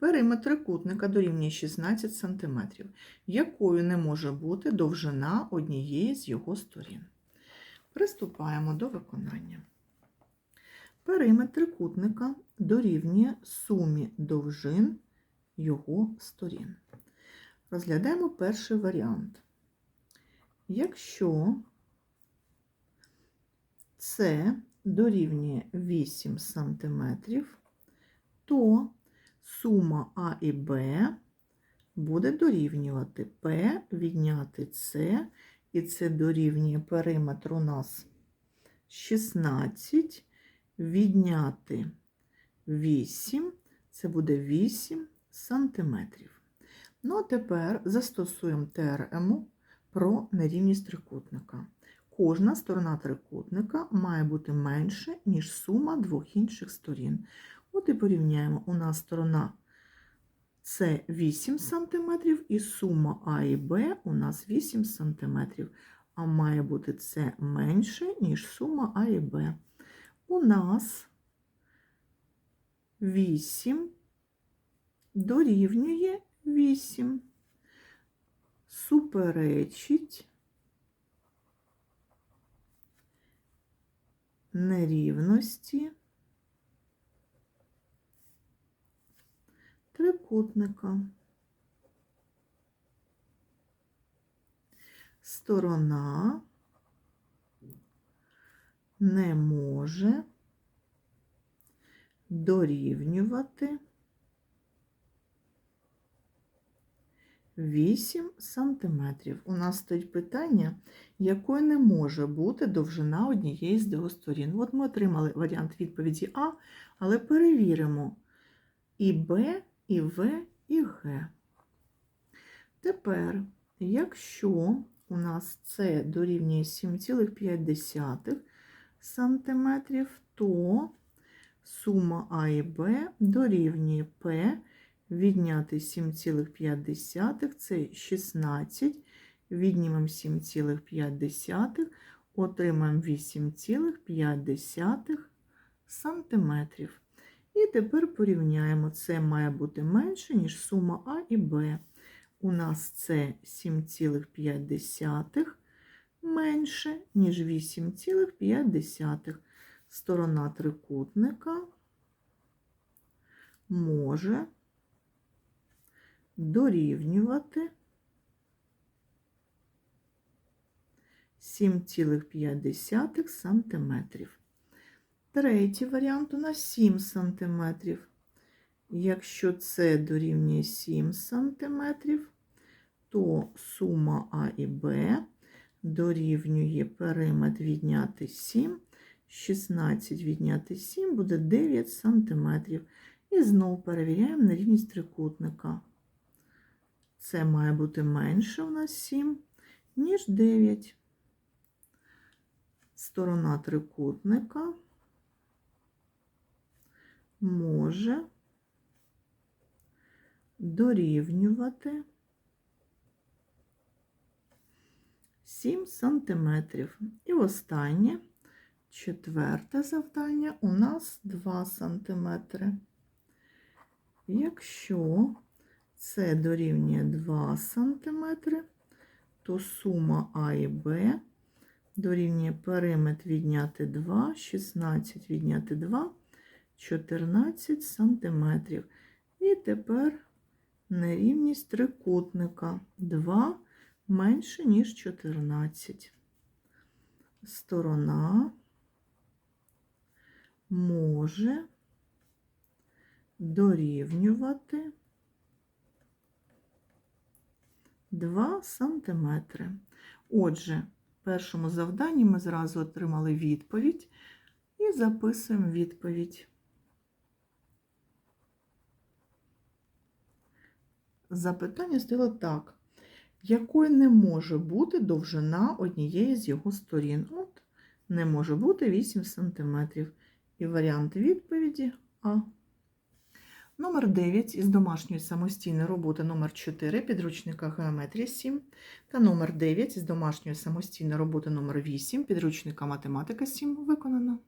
Периметр трикутника дорівнює 16 см, якою не може бути довжина однієї з його сторін. Приступаємо до виконання. Периметр трикутника дорівнює сумі довжин його сторін. Розглядаємо перший варіант. Якщо це дорівнює 8 см, то сума А і Б буде дорівнювати П, відняти С, і це дорівнює периметр у нас 16, відняти 8, це буде 8 сантиметрів. Ну, а тепер застосуємо теорему про нерівність трикутника. Кожна сторона трикутника має бути менше, ніж сума двох інших сторін. От і порівняємо, у нас сторона С 8 см і сума А і Б у нас 8 см, а має бути С менше, ніж сума А і Б. У нас 8 дорівнює 8. Суперечить нерівності трикутника. Сторона не може дорівнювати 8 сантиметрів. У нас стоїть питання, якою не може бути довжина однієї з його сторін. От ми отримали варіант відповіді А, але перевіримо і Б, і В, і Г. Тепер, якщо у нас С дорівнює 7,5 см, то сума А і Б дорівнює П відняти 7,5 це 16, віднімемо 7,5, отримаємо 8,5 сантиметрів. І тепер порівняємо, це має бути менше, ніж сума А і Б. У нас це 7,5 менше, ніж 8,5. Сторона трикутника може дорівнювати 7,5 сантиметрів. Третій варіант у нас 7 см. Якщо це дорівнює 7 см, то сума А і Б дорівнює периметр відняти 7, 16 відняти 7 буде 9 см. І знову перевіряємо на рівність трикутника. Це має бути менше у нас 7, ніж 9. Сторона трикутника може дорівнювати 7 сантиметрів. І останнє, четверте завдання у нас 2 сантиметри. Якщо це дорівнює 2 см, то сума А і Б дорівнює периметр відняти 2, 16 відняти 2, 14 сантиметрів. І тепер нерівність трикутника 2 менше, ніж 14. Сторона може дорівнювати 2 сантиметри. Отже, в першому завданні ми зразу отримали відповідь і записуємо відповідь. Запитання стояло так. якою не може бути довжина однієї з його сторін. От, не може бути 8 см. І варіант відповіді А. Номер 9 із домашньої самостійної роботи номер 4 підручника Геометрія 7 та номер 9 із домашньої самостійної роботи номер 8 підручника Математика 7 виконано.